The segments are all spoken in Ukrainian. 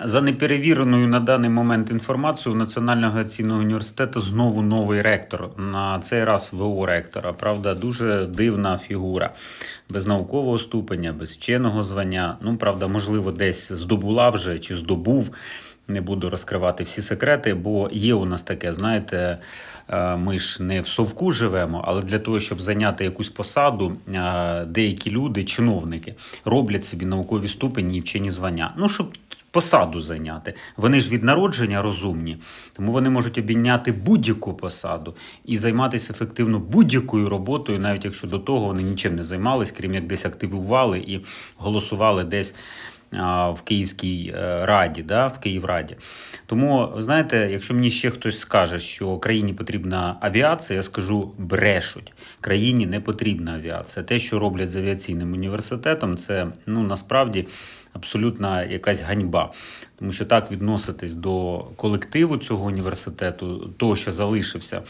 За неперевіреною на даний момент інформацією Національного авіаційного університету знову новий ректор. На цей раз ВО ректора. Правда, дуже дивна фігура. Без наукового ступеня, без вченого звання. Ну, правда, можливо, десь здобула вже чи здобув. Не буду розкривати всі секрети, бо є у нас таке, знаєте, е, ми ж не в совку живемо, але для того, щоб зайняти якусь посаду, е, деякі люди, чиновники, роблять собі наукові ступені і вчені звання. Ну, щоб посаду зайняти. Вони ж від народження розумні, тому вони можуть обійняти будь-яку посаду і займатися ефективно будь-якою роботою, навіть якщо до того вони нічим не займались, крім як десь активували і голосували десь в Київській е, раді, да, в Київраді. Тому, знаєте, якщо мені ще хтось скаже, що країні потрібна авіація, я скажу брешуть. Країні не потрібна авіація. Те, що роблять з авіаційним університетом, це ну насправді абсолютна якась ганьба. Тому що так відноситись до колективу цього університету, того, що залишився,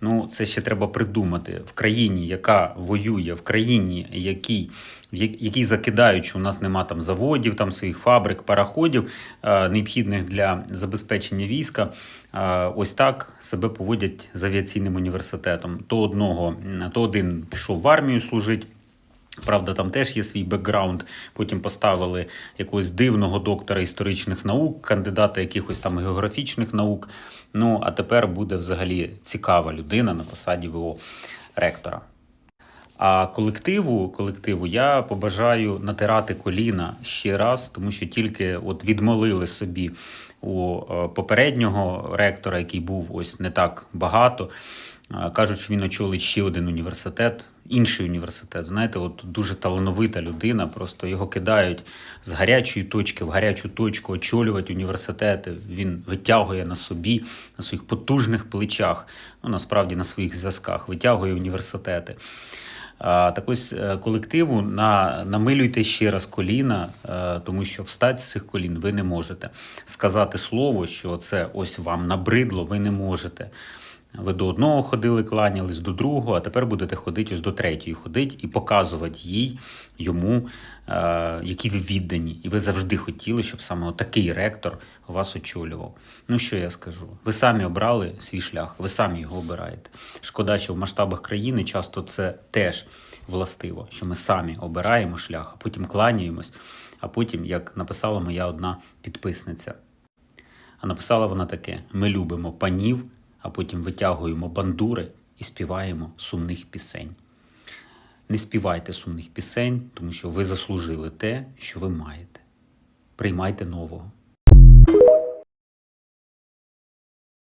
ну це ще треба придумати в країні, яка воює, в країні, якій, в якій закидають, що у нас нема там заводів, там своїх фабрик, параходів, е, необхідних для забезпечення війська. Е, Ось так себе поводять з авіаційним університетом. То одного, то один пішов в армію служити. Правда, там теж є свій бекграунд. Потім поставили якогось дивного доктора історичних наук, кандидата якихось там географічних наук. Ну а тепер буде взагалі цікава людина на посаді ВО ректора. А колективу, колективу я побажаю натирати коліна ще раз, тому що тільки от відмолили собі у е, попереднього ректора, який був ось не так багато. Е, Кажуть, що він очолить ще один університет, інший університет. Знаєте, от дуже талановита людина, просто його кидають з гарячої точки в гарячу точку, очолювати університети. Він витягує на собі, на своїх потужних плечах, ну насправді на своїх зв'язках, витягує університети. Так ось е, колективу на, намилюйте ще раз коліна, е, тому що встати з цих колін ви не можете. Сказати слово, що це ось вам набридло, ви не можете. Ви до одного ходили, кланялись, до другого, а тепер будете ходити ось до третьої, ходити і показувати їй, йому, е, які ви віддані. І ви завжди хотіли, щоб саме такий ректор вас очолював. Ну що я скажу? Ви самі обрали свій шлях, ви самі його обираєте. Шкода, що в масштабах країни часто це теж властиво, що ми самі обираємо шлях, а потім кланяємось, а потім, як написала моя одна підписниця. А написала вона таке: ми любимо панів, а потім витягуємо бандури і співаємо сумних пісень. Не співайте сумних пісень, тому що ви заслужили те, що ви маєте. Приймайте нового.